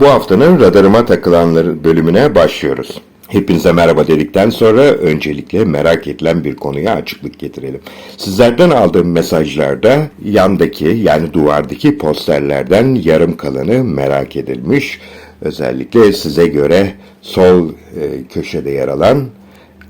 Bu haftanın radarıma takılanları bölümüne başlıyoruz. Hepinize merhaba dedikten sonra öncelikle merak edilen bir konuya açıklık getirelim. Sizlerden aldığım mesajlarda yandaki yani duvardaki posterlerden yarım kalanı merak edilmiş. Özellikle size göre sol e, köşede yer alan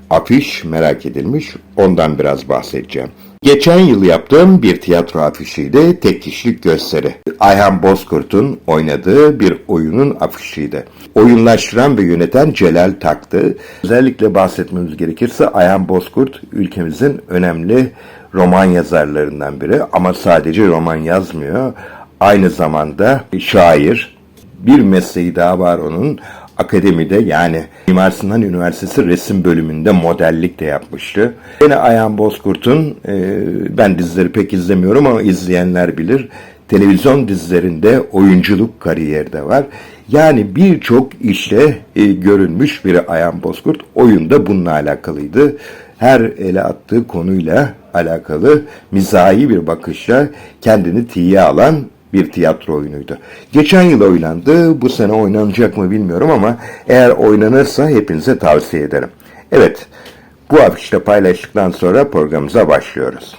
afiş merak edilmiş. Ondan biraz bahsedeceğim. Geçen yıl yaptığım bir tiyatro afişiydi. Tek kişilik gösteri. Ayhan Bozkurt'un oynadığı bir oyunun afişiydi. Oyunlaştıran ve yöneten Celal Taktı. Özellikle bahsetmemiz gerekirse Ayhan Bozkurt ülkemizin önemli roman yazarlarından biri. Ama sadece roman yazmıyor. Aynı zamanda şair. Bir mesleği daha var onun akademide yani Mimar Sinan Üniversitesi resim bölümünde modellik de yapmıştı. Yine Ayhan Bozkurt'un e, ben dizileri pek izlemiyorum ama izleyenler bilir. Televizyon dizilerinde oyunculuk kariyeri de var. Yani birçok işte e, görünmüş bir Ayhan Bozkurt oyunda bununla alakalıydı. Her ele attığı konuyla alakalı mizahi bir bakışla kendini tiye alan bir tiyatro oyunuydu. Geçen yıl oynandı, bu sene oynanacak mı bilmiyorum ama eğer oynanırsa hepinize tavsiye ederim. Evet, bu afişte paylaştıktan sonra programımıza başlıyoruz.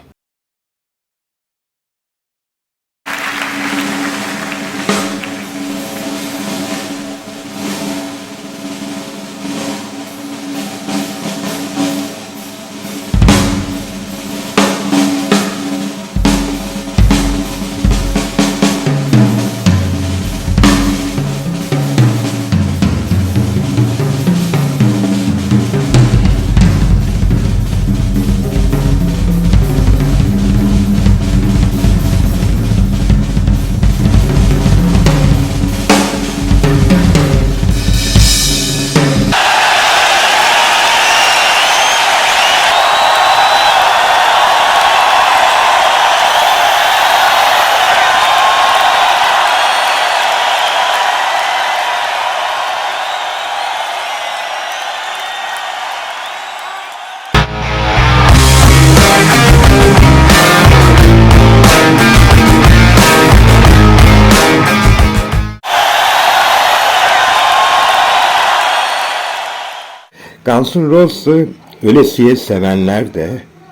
Guns N' Roses'ı ölesiye sevenler de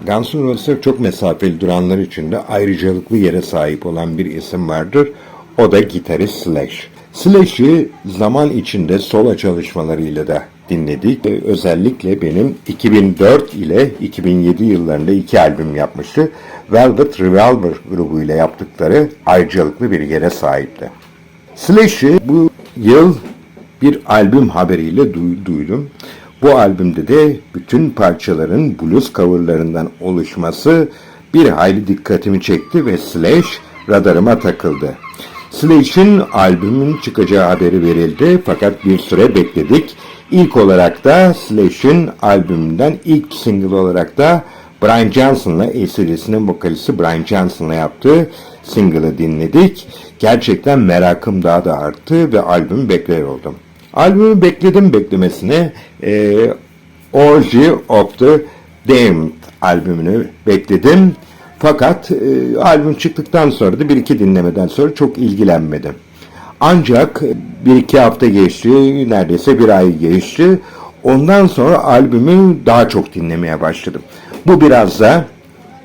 Guns N' Roses'a çok mesafeli duranlar için de ayrıcalıklı yere sahip olan bir isim vardır. O da gitarist Slash. Slash'i zaman içinde solo çalışmalarıyla da dinledik. Ee, Özellikle benim 2004 ile 2007 yıllarında iki albüm yapmıştı. Velvet Revolver grubuyla yaptıkları ayrıcalıklı bir yere sahipti. Slash'i bu yıl bir albüm haberiyle duy- duydum. Bu albümde de bütün parçaların blues coverlarından oluşması bir hayli dikkatimi çekti ve Slash radarıma takıldı. Slash'in albümün çıkacağı haberi verildi fakat bir süre bekledik. İlk olarak da Slash'in albümünden ilk single olarak da Brian Johnson'la ACDC'nin vokalisti Brian Johnson'la yaptığı single'ı dinledik. Gerçekten merakım daha da arttı ve albümü bekler oldum. Albümü bekledim beklemesine e, Orgy of the Damned albümünü bekledim. Fakat e, albüm çıktıktan sonra da bir iki dinlemeden sonra çok ilgilenmedim. Ancak bir iki hafta geçti, neredeyse bir ay geçti. Ondan sonra albümü daha çok dinlemeye başladım. Bu biraz da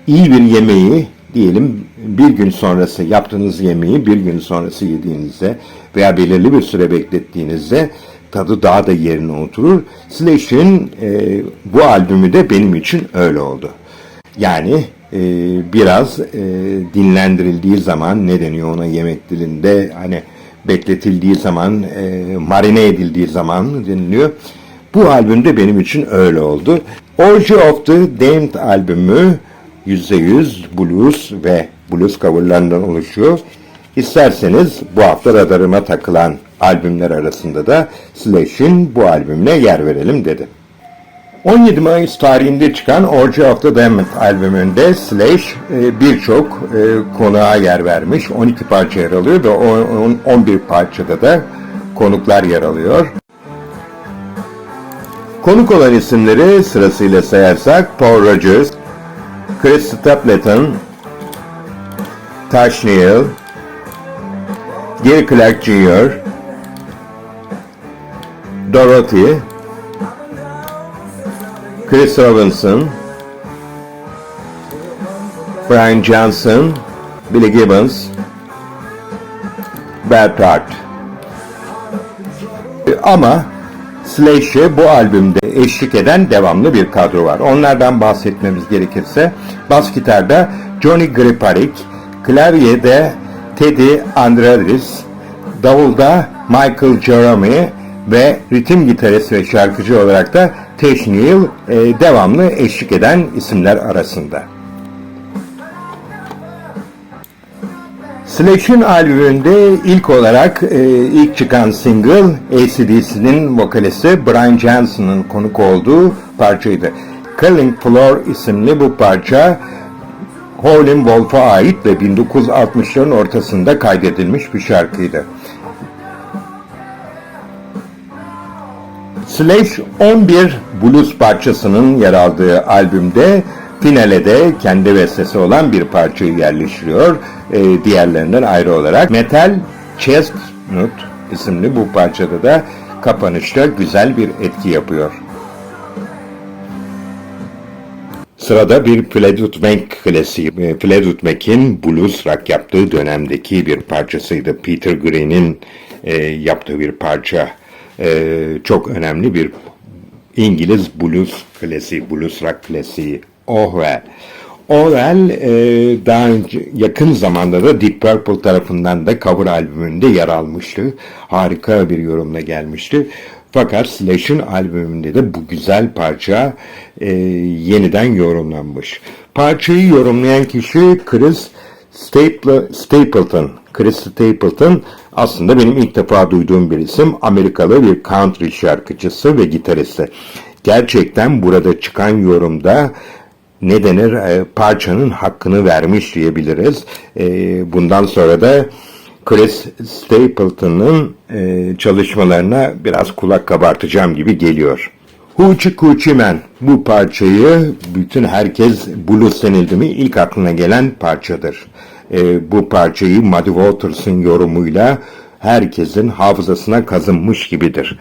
iyi bir yemeği diyelim bir gün sonrası yaptığınız yemeği bir gün sonrası yediğinizde veya belirli bir süre beklettiğinizde tadı daha da yerine oturur. Slash'in e, bu albümü de benim için öyle oldu. Yani e, biraz e, dinlendirildiği zaman ne deniyor ona yemek dilinde hani bekletildiği zaman e, marine edildiği zaman deniliyor. Bu albüm de benim için öyle oldu. Orgy of the Damned albümü %100 blues ve blues coverlarından oluşuyor. İsterseniz bu hafta radarıma takılan albümler arasında da Slash'in bu albümüne yer verelim dedi. 17 Mayıs tarihinde çıkan Orgy of the Damned albümünde Slash e, birçok e, konuğa yer vermiş. 12 parça yer alıyor ve o- on- 11 parçada da konuklar yer alıyor. Konuk olan isimleri sırasıyla sayarsak Paul Rogers, Chris Stapleton, Tash Neal, Gary Clark Jr., Dorothy, Chris Robinson, Brian Johnson, Billy Gibbons, Bert Hart. Ama Slash'e bu albümde eşlik eden devamlı bir kadro var. Onlardan bahsetmemiz gerekirse bas gitarda Johnny Griparik, klavyede Teddy Andradis, davulda Michael Jeremy ve ritim gitarist ve şarkıcı olarak da Tesh Neal e, devamlı eşlik eden isimler arasında. Slash'ın albümünde ilk olarak e, ilk çıkan single ACDC'nin vokalisti Brian Johnson'ın konuk olduğu parçaydı. Killing Floor isimli bu parça Howlin' Wolf'a ait ve 1960'ların ortasında kaydedilmiş bir şarkıydı. Slash 11 blues parçasının yer aldığı albümde finale de kendi bestesi olan bir parçayı yerleştiriyor. Ee, diğerlerinden ayrı olarak Metal Chestnut isimli bu parçada da kapanışta güzel bir etki yapıyor. Sırada bir Fleetwood Mac klasiği. E, Fleetwood Mac'in blues rock yaptığı dönemdeki bir parçasıydı. Peter Green'in e, yaptığı bir parça. E, çok önemli bir İngiliz blues klasiği, blues rock klasiği. Orwell. Orwell e, daha önce yakın zamanda da Deep Purple tarafından da cover albümünde yer almıştı. Harika bir yorumla gelmişti. Fakat Slash'ın albümünde de bu güzel parça e, yeniden yorumlanmış. Parçayı yorumlayan kişi Chris Staple, Stapleton. Chris Stapleton aslında benim ilk defa duyduğum bir isim. Amerikalı bir country şarkıcısı ve gitaristi. Gerçekten burada çıkan yorumda ne denir e, parçanın hakkını vermiş diyebiliriz. E, bundan sonra da Chris Stapleton'ın e, çalışmalarına biraz kulak kabartacağım gibi geliyor. Hoochie Coochie Man bu parçayı bütün herkes blues denildi mi ilk aklına gelen parçadır. E, bu parçayı Muddy Waters'ın yorumuyla herkesin hafızasına kazınmış gibidir.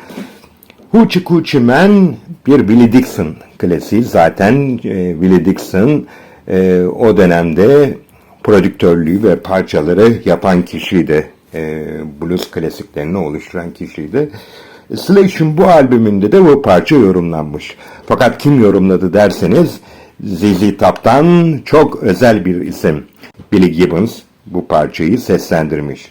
Hoochie Coochie Man bir Willie Dixon klasiği. Zaten e, Willie Dixon e, o dönemde prodüktörlüğü ve parçaları yapan kişiydi. E, blues klasiklerini oluşturan kişiydi. Slash'ın bu albümünde de bu parça yorumlanmış. Fakat kim yorumladı derseniz ZZ Top'tan çok özel bir isim. Billy Gibbons bu parçayı seslendirmiş.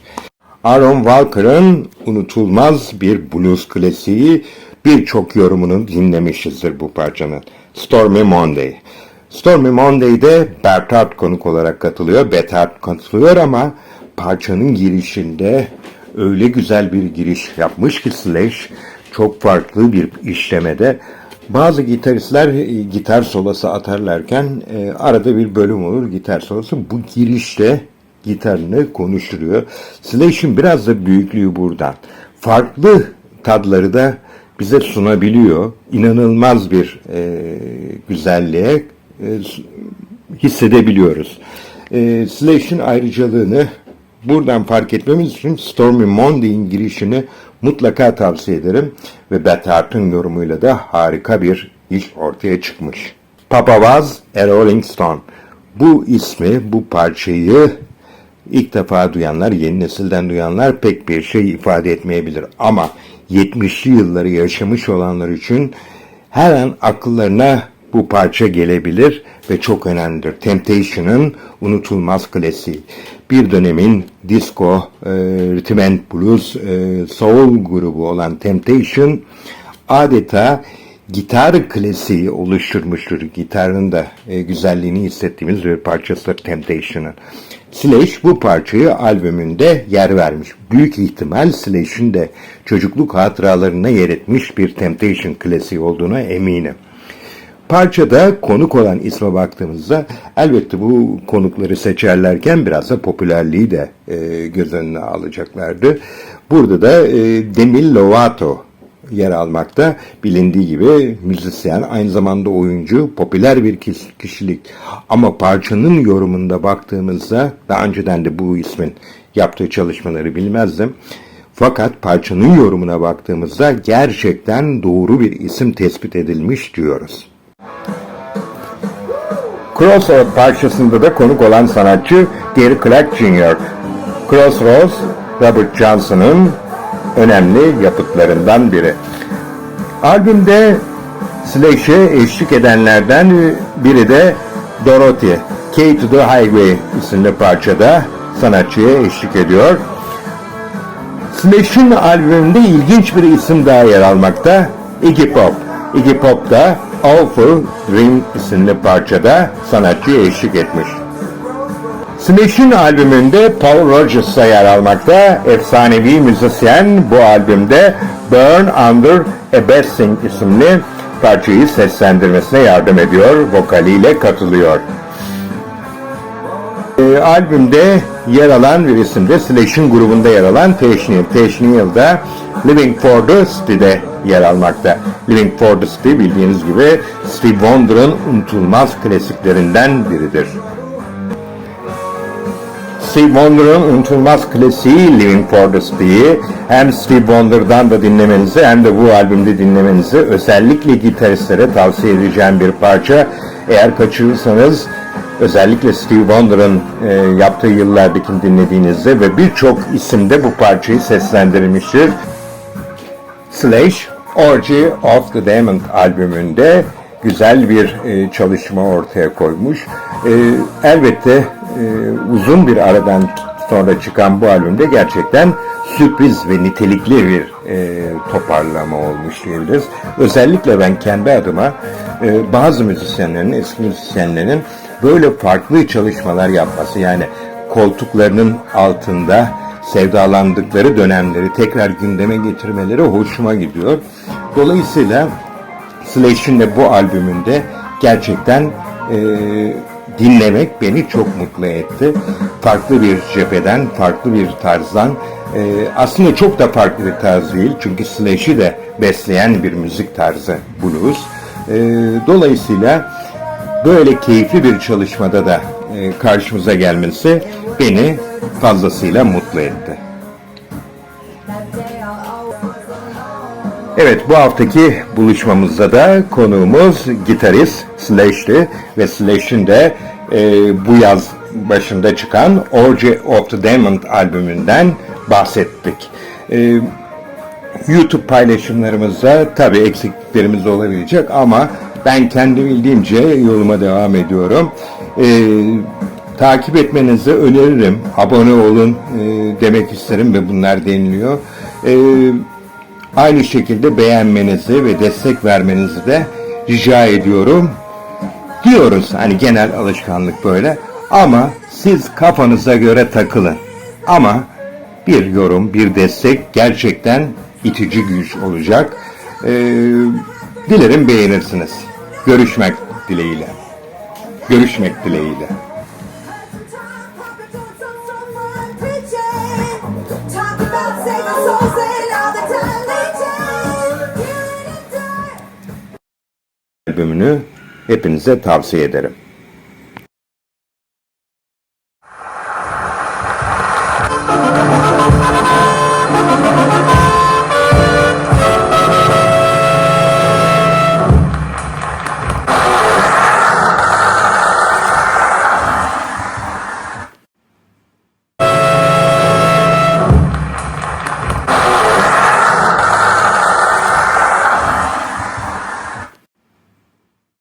Aaron Walker'ın unutulmaz bir blues klasiği birçok yorumunu dinlemişizdir bu parçanın. Stormy Monday. Stormy Monday'de Bertart konuk olarak katılıyor. Bertart katılıyor ama parçanın girişinde öyle güzel bir giriş yapmış ki Slash çok farklı bir işlemede bazı gitaristler e, gitar solosu atarlarken e, arada bir bölüm olur gitar solosu. Bu girişte gitarını konuşturuyor. Slash'in biraz da büyüklüğü buradan. Farklı tadları da bize sunabiliyor. İnanılmaz bir e, güzelliğe e, hissedebiliyoruz. E, Slash'in ayrıcalığını buradan fark etmemiz için Stormy Monday'in girişini mutlaka tavsiye ederim ve Beth Hart'ın yorumuyla da harika bir iş ortaya çıkmış. Papa Was a Rolling Stone. Bu ismi, bu parçayı ilk defa duyanlar, yeni nesilden duyanlar pek bir şey ifade etmeyebilir. Ama 70'li yılları yaşamış olanlar için her an akıllarına bu parça gelebilir ve çok önemlidir. Temptation'ın unutulmaz klasiği. Bir dönemin disco, e, rhythm and blues, e, soul grubu olan Temptation adeta gitar klasiği oluşturmuştur. Gitarın da e, güzelliğini hissettiğimiz bir parçasıdır Temptation'ın. Slash bu parçayı albümünde yer vermiş. Büyük ihtimal Slash'in de çocukluk hatıralarına yer etmiş bir Temptation klasiği olduğuna eminim. Parçada konuk olan isme baktığımızda elbette bu konukları seçerlerken biraz da popülerliği de e, göz önüne alacaklardı. Burada da e, Demi Lovato yer almakta. Bilindiği gibi müzisyen, aynı zamanda oyuncu, popüler bir kişilik. Ama parçanın yorumunda baktığımızda, daha önceden de bu ismin yaptığı çalışmaları bilmezdim. Fakat parçanın yorumuna baktığımızda gerçekten doğru bir isim tespit edilmiş diyoruz. Crossroads parçasında da konuk olan sanatçı Gary Clark Jr. Crossroads, Robert Johnson'ın önemli yapıtlarından biri. Albümde Slash'e eşlik edenlerden biri de Dorothy, Key to the Highway isimli parçada sanatçıya eşlik ediyor. Slash'in albümünde ilginç bir isim daha yer almakta. Iggy Pop. Iggy Pop da Awful Dream isimli parçada sanatçıya eşlik etmiş. Smash'in albümünde Paul Rodgers'a yer almakta. Efsanevi müzisyen bu albümde Burn Under a Blessing isimli parçayı seslendirmesine yardım ediyor, vokaliyle katılıyor. E, albümde yer alan bir isim de Slash'in grubunda yer alan. Tesh Neil da Living for the City'de yer almakta. Living for the City bildiğiniz gibi Steve Wonder'ın unutulmaz klasiklerinden biridir. Steve Wonder'ın unutulmaz klasiği Living for the City'yi hem Steve Wonder'dan da dinlemenizi hem de bu albümde dinlemenizi özellikle gitaristlere tavsiye edeceğim bir parça. Eğer kaçırırsanız özellikle Steve Wonder'ın e, yaptığı yıllardakini dinlediğinizde ve birçok isimde bu parçayı seslendirilmiştir. Slash, Orgy of the Diamond albümünde güzel bir e, çalışma ortaya koymuş. E, elbette e, uzun bir aradan sonra çıkan bu albümde gerçekten sürpriz ve nitelikli bir e, toparlama olmuş diyebiliriz. Özellikle ben kendi adıma e, bazı müzisyenlerin, eski müzisyenlerin böyle farklı çalışmalar yapması yani koltuklarının altında sevdalandıkları dönemleri tekrar gündeme getirmeleri hoşuma gidiyor. Dolayısıyla Slash'in de bu albümünde gerçekten e, dinlemek beni çok mutlu etti. Farklı bir cepheden, farklı bir tarzdan, e, aslında çok da farklı bir tarz değil çünkü Slash'i de besleyen bir müzik tarzı blues. E, dolayısıyla böyle keyifli bir çalışmada da e, karşımıza gelmesi beni fazlasıyla mutlu etti. Evet bu haftaki buluşmamızda da konuğumuz gitarist Slash'ti ve Slash'in de e, bu yaz başında çıkan Orgy of the Diamond albümünden bahsettik. E, YouTube paylaşımlarımızda tabii eksikliklerimiz olabilecek ama ben kendi bildiğimce yoluma devam ediyorum. E, takip etmenizi öneririm. Abone olun e, demek isterim ve bunlar deniliyor. E, aynı şekilde beğenmenizi ve destek vermenizi de rica ediyorum. Diyoruz hani genel alışkanlık böyle ama siz kafanıza göre takılın. Ama bir yorum, bir destek gerçekten itici güç olacak. Ee, dilerim beğenirsiniz. Görüşmek dileğiyle. Görüşmek dileğiyle. ürünü hepinize tavsiye ederim.